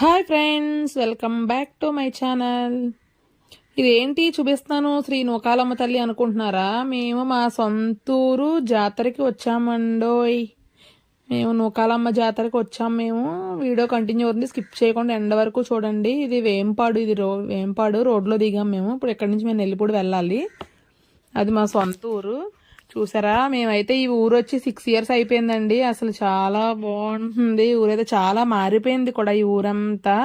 Hi friends welcome back to my channel. ఇదేంటి చూపిస్తాను శ్రీ నూకాలమ్మ తల్లి అనుకుంటున్నారా? మేము మా సొంతూరు జాతరకి వచ్చామండోయ్. మేము నూకాలమ్మ జాతరకి వచ్చాం మేము. వీడియో కంటిన్యూ అవుతుంది స్కిప్ చేయకుండా ఎండ వరకు చూడండి. ఇది వేంపాడు ఇది రో వేంపాడు రోడ్లో దిగాం మేము. ఇప్పుడు ఎక్కడి నుంచి మేము నెల్లిపూడి వెళ్ళాలి. అది మా సొంత ఊరు చూసారా? మేమైతే ఈ ఊరు వచ్చి సిక్స్ ఇయర్స్ అయిపోయిందండి. అసలు చాలా బాగుంటుంది. ఊరైతే చాలా మారిపోయింది కూడా ఈ ఊరంతా.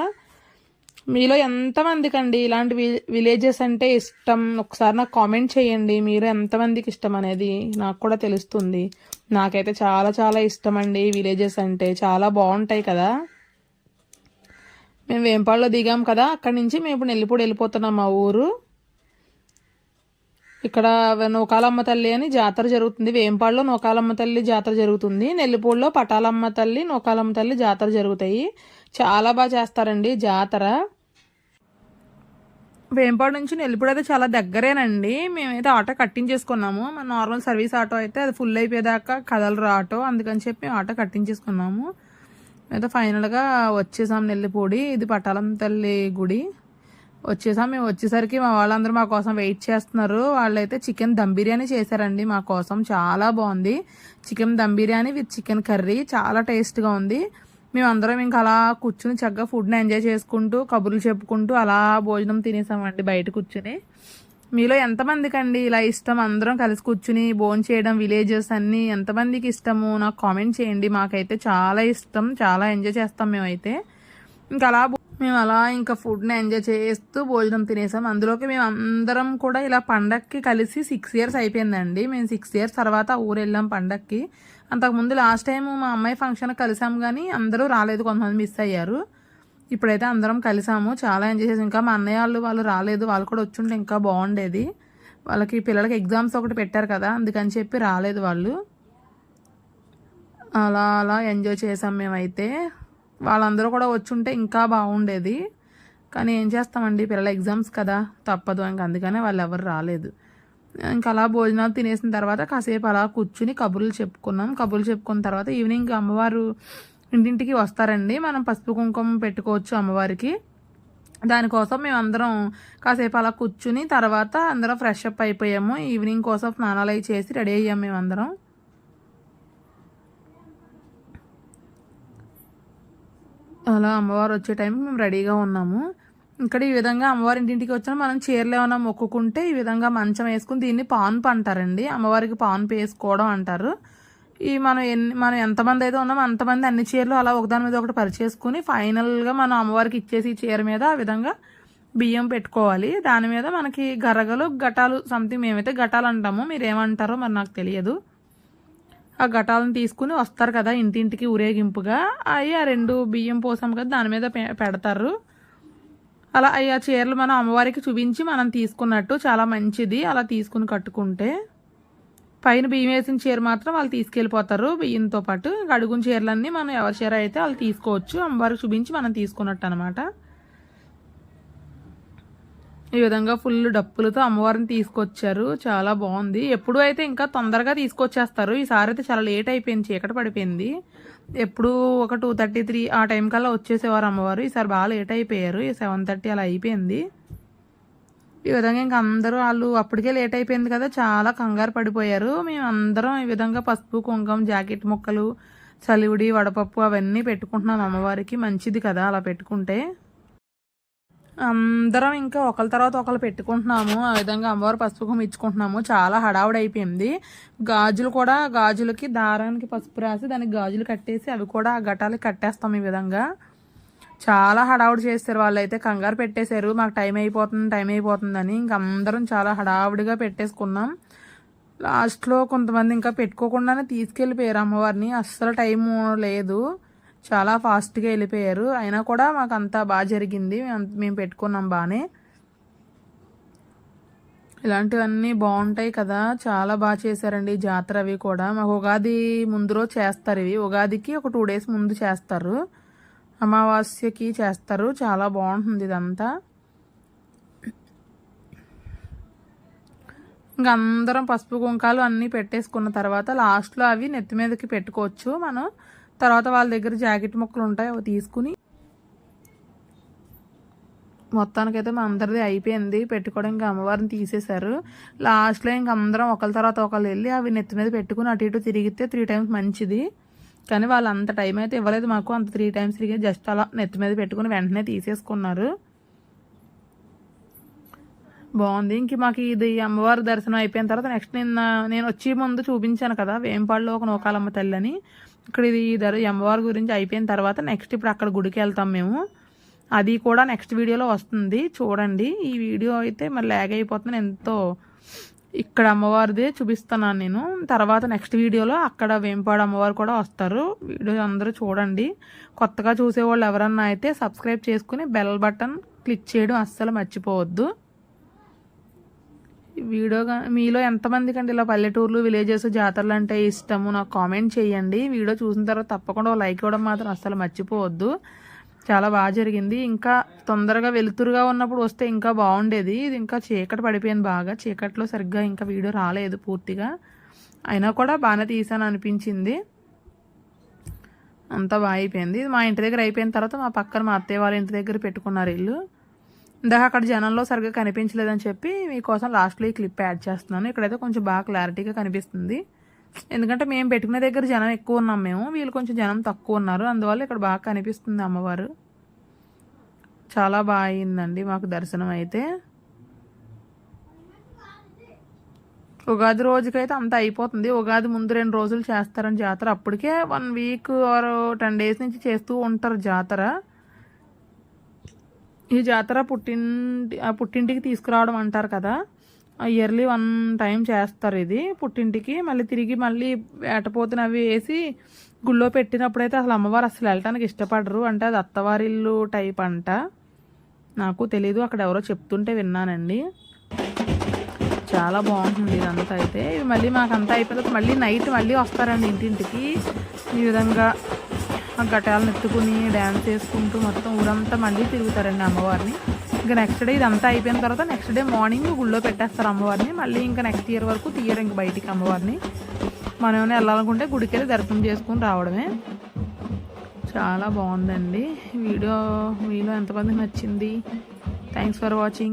మీలో ఎంతమందికి అండి ఇలాంటి విలేజెస్ అంటే ఇష్టం? ఒకసారి నాకు కామెంట్ చేయండి. మీరు ఎంతమందికి ఇష్టం అనేది నాకు కూడా తెలుస్తుంది. నాకైతే చాలా చాలా ఇష్టం అండి విలేజెస్ అంటే. చాలా బాగుంటాయి కదా. మేము వేంపాడులో దిగాం కదా. అక్కడి నుంచి మేము ఇప్పుడు నెల్లిపూడి వెళ్ళిపోతున్నాం మా ఊరు. ఇక్కడ నూకాలమ్మ తల్లి అని జాతర జరుగుతుంది. వేంపాడులో నూకాలమ్మ తల్లి జాతర జరుగుతుంది. నెల్లిపూడిలో పటాలమ్మ తల్లి నూకాలమ్మ తల్లి జాతర జరుగుతాయి. చాలా బాగా చేస్తారండి జాతర. వేంపాడు నుంచి నెల్లిపూడి అయితే చాలా దగ్గరేనండి. మేమైతే ఆటో కట్టించేసుకున్నాము. మన నార్మల్ సర్వీస్ ఆటో అయితే అది ఫుల్ అయిపోయేదాకా కదలరు ఆటో. అందుకని చెప్పి మేము ఆటో కట్టించేసుకున్నాము. అయితే ఫైనల్గా వచ్చేసాం నెల్లిపూడి. ఇది పటాలమ్మ తల్లి గుడి. వచ్చేసాం మేము వచ్చేసరికి మా వాళ్ళందరూ మా కోసం వెయిట్ చేస్తున్నారు. వాళ్ళైతే చికెన్ దమ్ బిర్యానీ చేశారండి మా కోసం. చాలా బాగుంది. Chicken dum biryani with chicken curry చాలా టేస్ట్గా ఉంది. మేము అందరం ఇంకా అలా కూర్చుని చక్కగా ఫుడ్ని ఎంజాయ్ చేసుకుంటూ కబుర్లు చెప్పుకుంటూ అలా భోజనం తినేసామండి బయట కూర్చుని. మీలో ఎంతమందికి అండి ఇలా ఇష్టం? అందరం కలిసి కూర్చుని భోజనం చేయడం విలేజెస్ అన్నీ ఎంతమందికి ఇష్టము? నాకు కామెంట్ చేయండి. మాకైతే చాలా ఇష్టం. చాలా ఎంజాయ్ చేస్తాం మేమైతే. ఇంకా అలా మేము అలా ఇంకా ఫుడ్ని ఎంజాయ్ చేస్తూ భోజనం తినేసాం. అందులోకి మేము అందరం కూడా ఇలా పండక్కి కలిసి సిక్స్ ఇయర్స్ అయిపోయిందండి. మేము సిక్స్ ఇయర్స్ తర్వాత ఊరు వెళ్ళాం పండక్కి. అంతకుముందు లాస్ట్ టైం మా అమ్మాయి ఫంక్షన్ కలిసాం కానీ అందరూ రాలేదు కొంతమంది మిస్ అయ్యారు. ఇప్పుడైతే అందరం కలిసాము చాలా ఎంజాయ్ చేసాం. ఇంకా మా అన్నయ్య వాళ్ళు వాళ్ళు రాలేదు వాళ్ళు కూడా వచ్చుంటే ఇంకా బాగుండేది. వాళ్ళకి పిల్లలకి ఎగ్జామ్స్ ఒకటి పెట్టారు కదా అందుకని చెప్పి రాలేదు వాళ్ళు. అలా అలా ఎంజాయ్ చేసాం మేమైతే. వాళ్ళందరూ కూడా వచ్చుంటే ఇంకా బాగుండేది. కానీ ఏం చేస్తామండి? పిల్లల ఎగ్జామ్స్ కదా తప్పదు. ఇంక అందుకనే వాళ్ళు ఎవరు రాలేదు. ఇంకా అలా భోజనాలు తినేసిన తర్వాత కాసేపు అలా కూర్చుని కబుర్లు చెప్పుకున్నాం. కబుర్లు చెప్పుకున్న తర్వాత ఈవినింగ్ అమ్మవారు ఇంటింటికి వస్తారండి. మనం పసుపు కుంకుమ పెట్టుకోవచ్చు అమ్మవారికి. దానికోసం మేము అందరం కాసేపు అలా కూర్చుని తర్వాత అందరం ఫ్రెష్ అప్ అయిపోయాము. ఈవినింగ్ కోసం స్నానాలు అవి చేసి రెడీ అయ్యాము మేము అలా అమ్మవారు వచ్చే టైం మేము రెడీగా ఉన్నాము. ఇక్కడ ఈ విధంగా అమ్మవారి ఇంటింటికి వచ్చిన మనం చీరలు ఏమైనా మొక్కుకుంటే ఈ విధంగా మంచం వేసుకుని దీన్ని పాన్పు అంటారండి అమ్మవారికి పాన్పు వేసుకోవడం అంటారు. ఈ మనం ఎన్ని మనం ఎంతమంది అయితే ఉన్నామో అంతమంది అన్ని చీరలు అలా ఒకదాని మీద ఒకటి పరిచేసుకుని ఫైనల్గా మనం అమ్మవారికి ఇచ్చేసి చీర మీద ఆ విధంగా బియ్యం పెట్టుకోవాలి. దాని మీద మనకి గరగలు గటాలు సంథింగ్ మేమైతే గటాలు అంటాము. మీరు ఏమంటారో మరి నాకు తెలియదు. ఆ ఘటాలను తీసుకుని వస్తారు కదా ఇంటింటికి ఊరేగింపుగా. అవి ఆ రెండు బియ్యం పోసాం కదా దాని మీద పెడతారు. అలా ఆ చీరలు మనం అమ్మవారికి చూపించి మనం తీసుకున్నట్టు చాలా మంచిది. అలా తీసుకుని కట్టుకుంటే పైన బియ్యం వేసిన చీర మాత్రం వాళ్ళు తీసుకెళ్ళిపోతారు బియ్యంతో పాటు. అడుగున చీరలన్నీ మనం ఎవరి చీర అయితే వాళ్ళు తీసుకోవచ్చు అమ్మవారికి చూపించి మనం తీసుకున్నట్టు అనమాట ఈ విధంగా ఫుల్ డప్పులతో అమ్మవారిని తీసుకొచ్చారు. చాలా బాగుంది. ఎప్పుడు అయితే ఇంకా తొందరగా తీసుకొచ్చేస్తారు. ఈసారి అయితే చాలా లేట్ అయిపోయింది చీకటి పడిపోయింది. ఎప్పుడు ఒక టూ థర్టీ త్రీ ఆ టైం కల్లా వచ్చేసేవారు అమ్మవారు. ఈసారి బాగా లేట్ అయిపోయారు. ఈ సెవెన్ థర్టీ అలా అయిపోయింది. ఈ విధంగా ఇంకా అందరూ వాళ్ళు అప్పటికే లేట్ అయిపోయింది కదా చాలా కంగారు పడిపోయారు. మేము అందరం ఈ విధంగా పసుపు కుంకం జాకెట్ ముక్కలు చలివిడి వడపప్పు అవన్నీ పెట్టుకుంటున్నాం అమ్మవారికి. మంచిది కదా అలా పెట్టుకుంటే. అందరం ఇంకా ఒకరి తర్వాత ఒకరు పెట్టుకుంటున్నాము. ఆ విధంగా అమ్మవారు పసుపు ఇచ్చుకుంటున్నాము. చాలా హడావుడి అయిపోయింది. గాజులు కూడా గాజులకి దారానికి పసుపు రాసి దానికి గాజులు కట్టేసి అవి కూడా ఆ ఘటాలకి కట్టేస్తాం ఈ విధంగా. చాలా హడావుడి చేస్తారు వాళ్ళు అయితే కంగారు పెట్టేశారు. మాకు టైం అయిపోతుంది టైం అయిపోతుందని ఇంక అందరం చాలా హడావుడిగా పెట్టేసుకున్నాం. లాస్ట్లో కొంతమంది ఇంకా పెట్టుకోకుండానే తీసుకెళ్ళిపోయారు అమ్మవారిని. అస్సలు టైము లేదు. చాలా ఫాస్ట్గా వెళ్ళిపోయారు. అయినా కూడా మాకు అంతా బాగా జరిగింది మేము పెట్టుకున్నాం బాగానే ఇలాంటివన్నీ బాగుంటాయి కదా. చాలా బాగా చేశారండి జాతర అవి కూడా. మాకు ఉగాది ముందు రోజు చేస్తారు ఇవి. ఉగాదికి ఒక టూ డేస్ ముందు చేస్తారు. అమావాస్యకి చేస్తారు. చాలా బాగుంటుంది ఇదంతా. ఇంక అందరం పసుపు కుంకాలు అన్నీ పెట్టేసుకున్న తర్వాత లాస్ట్లో అవి నెత్తి మీదకి పెట్టుకోవచ్చు మనం. తర్వాత వాళ్ళ దగ్గర జాకెట్ ముక్కలు ఉంటాయి అవి తీసుకుని మొత్తానికైతే మా అందరిది అయిపోయింది. పెట్టుకోవడం ఇంకా అమ్మవారిని తీసేశారు. లాస్ట్లో ఇంక అందరం ఒకరి తర్వాత ఒకళ్ళు వెళ్ళి అవి నెత్తి మీద పెట్టుకుని అటు ఇటు తిరిగితే త్రీ టైమ్స్ మంచిది. కానీ వాళ్ళు అంత టైం అయితే ఇవ్వలేదు మాకు. అంత త్రీ టైమ్స్ తిరిగి జస్ట్ అలా నెత్తి మీద పెట్టుకుని వెంటనే తీసేసుకున్నారు. బాగుంది. ఇంక మాకు ఇది అమ్మవారి దర్శనం అయిపోయిన తర్వాత నెక్స్ట్ నిన్న నేను వచ్చే ముందు చూపించాను కదా వేంపాడులో ఒక నూకాలమ్మ తల్లి అని ఇక్కడ ఇది ఈ దర్ అమ్మవారి గురించి అయిపోయిన తర్వాత నెక్స్ట్ ఇప్పుడు అక్కడ గుడికి వెళ్తాం మేము. అది కూడా నెక్స్ట్ వీడియోలో వస్తుంది. చూడండి. ఈ వీడియో అయితే మరి లాగ్ అయిపోతుంది. ఎంతో ఇక్కడ అమ్మవారిదే చూపిస్తున్నాను నేను. తర్వాత నెక్స్ట్ వీడియోలో అక్కడ వేంపాడు అమ్మవారు కూడా వస్తారు. వీడియో అందరూ చూడండి. కొత్తగా చూసేవాళ్ళు ఎవరన్నా అయితే సబ్స్క్రైబ్ చేసుకుని బెల్ బటన్ క్లిక్ చేయడం అస్సలు మర్చిపోవద్దు. వీడియో మీలో ఎంతమందికి అంటే ఇలా పల్లెటూర్లు విలేజెస్ జాతరలు అంటే ఇష్టము? నాకు కామెంట్ చేయండి. వీడియో చూసిన తర్వాత తప్పకుండా లైక్ ఇవ్వడం మాత్రం అస్సలు మర్చిపోవద్దు. చాలా బాగా జరిగింది. ఇంకా తొందరగా వెలుతురుగా ఉన్నప్పుడు వస్తే ఇంకా బాగుండేది. ఇది ఇంకా చీకటి పడిపోయింది బాగా. చీకట్లో సరిగ్గా ఇంకా వీడియో రాలేదు పూర్తిగా. అయినా కూడా బాగానే తీసాను అనిపించింది. అంతా బాగా అయిపోయింది. మా ఇంటి దగ్గర అయిపోయిన తర్వాత మా పక్కన మా అత్తయ్య వాళ్ళ ఇంటి దగ్గర పెట్టుకున్నారు ఇల్లు. ఇందాక అక్కడ జనంలో సరిగ్గా కనిపించలేదని చెప్పి మీకోసం లాస్ట్లో ఈ క్లిప్ యాడ్ చేస్తున్నాను. ఇక్కడైతే కొంచెం బాగా క్లారిటీగా కనిపిస్తుంది. ఎందుకంటే మేము పెట్టుకునే దగ్గర జనం ఎక్కువ ఉన్నాం మేము. వీళ్ళు కొంచెం జనం తక్కువ ఉన్నారు. అందువల్ల ఇక్కడ బాగా కనిపిస్తుంది అమ్మవారు. చాలా బాగా అయిందండి మాకు దర్శనం అయితే. ఉగాది రోజుకైతే అంత అయిపోతుంది. ఉగాది ముందు రెండు రోజులు చేస్తారని జాతర. అప్పటికే one week or ten days నుంచి చేస్తూ ఉంటారు జాతర. ఈ జాతర పుట్టింటి ఆ పుట్టింటికి తీసుకురావడం అంటారు కదా. ఇయర్లీ వన్ టైం చేస్తారు ఇది పుట్టింటికి. మళ్ళీ తిరిగి మళ్ళీ వేటపోతున్న అవి వేసి గుళ్ళో పెట్టినప్పుడైతే అసలు అమ్మవారు అసలు వెళ్ళటానికి ఇష్టపడరు. అంటే అది అత్తవారిల్లు టైప్ అంట. నాకు తెలీదు అక్కడ ఎవరో చెప్తుంటే విన్నానండి. చాలా బాగుంటుంది ఇదంతా అయితే. ఇవి మళ్ళీ మాకు అంతా అయిపోయిన మళ్ళీ నైట్ మళ్ళీ వస్తారండి ఇంటింటికి. ఈ విధంగా ఆ ఘటాలను ఎత్తుకుని డ్యాన్స్ చేసుకుంటూ మొత్తం ఊరంతా మళ్ళీ తిరుగుతారండి అమ్మవారిని. ఇంకా నెక్స్ట్ డే ఇదంతా అయిపోయిన తర్వాత నెక్స్ట్ డే మార్నింగ్ గుళ్ళో పెట్టేస్తారు అమ్మవారిని. మళ్ళీ ఇంకా నెక్స్ట్ ఇయర్ వరకు తీయరు ఇంక బయటికి అమ్మవారిని. మనం ఏమైనా వెళ్ళాలనుకుంటే గుడికి వెళ్ళి దర్శనం చేసుకుని రావడమే. చాలా బాగుందండి. వీడియో మీలో ఎంతమంది నచ్చింది? Thanks for watching